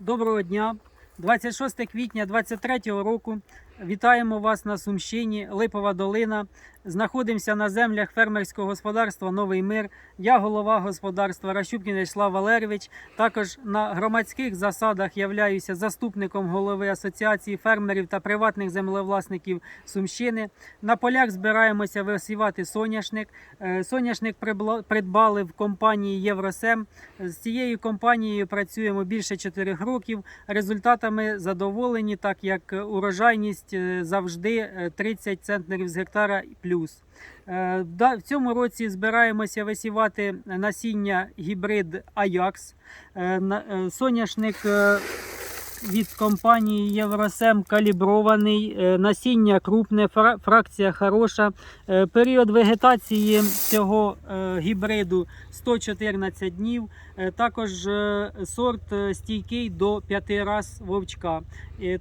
Доброго дня. 26 квітня 2023 року. Вітаємо вас на Сумщині, Липова долина. Знаходимося на землях фермерського господарства Новий Мир. Я голова господарства Ращупкін Вячеслав Валерійович. Також на громадських засадах являюся заступником голови Асоціації фермерів та приватних землевласників Сумщини. На полях збираємося висівати соняшник. Е, Соняшник придбали в компанії Євросем. З цією компанією працюємо більше 4 років. Результатами задоволені, так як урожайність е, завжди е, 30 центнерів з гектара плюс. Е, В цьому році збираємося висівати насіння гібрид Аякс. Е, е, Соняшник е, від компанії Євросем калібрований, е, насіння крупне, фракція хороша. Е, Період вегетації цього е, гібриду 114 днів. Також сорт стійкий до 5 раз вовчка.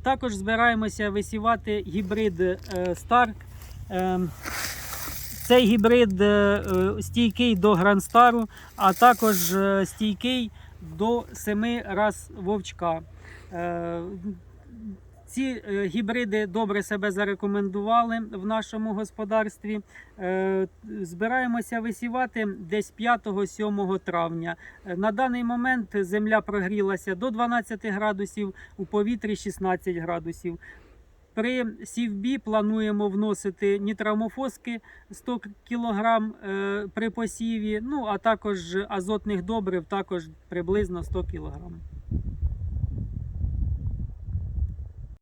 Також збираємося висівати гібрид Старк. Цей гібрид стійкий до Грандстару, а також стійкий до 7 раз вовчка. Е, Ці е, гібриди добре себе зарекомендували в нашому господарстві. Е, Збираємося висівати десь 5-7 травня. На даний момент земля прогрілася до 12 градусів, у повітрі 16 градусів. При сівбі плануємо вносити нітрамофоски 100 кг при посіві, ну а також азотних добрив також приблизно 100 кг.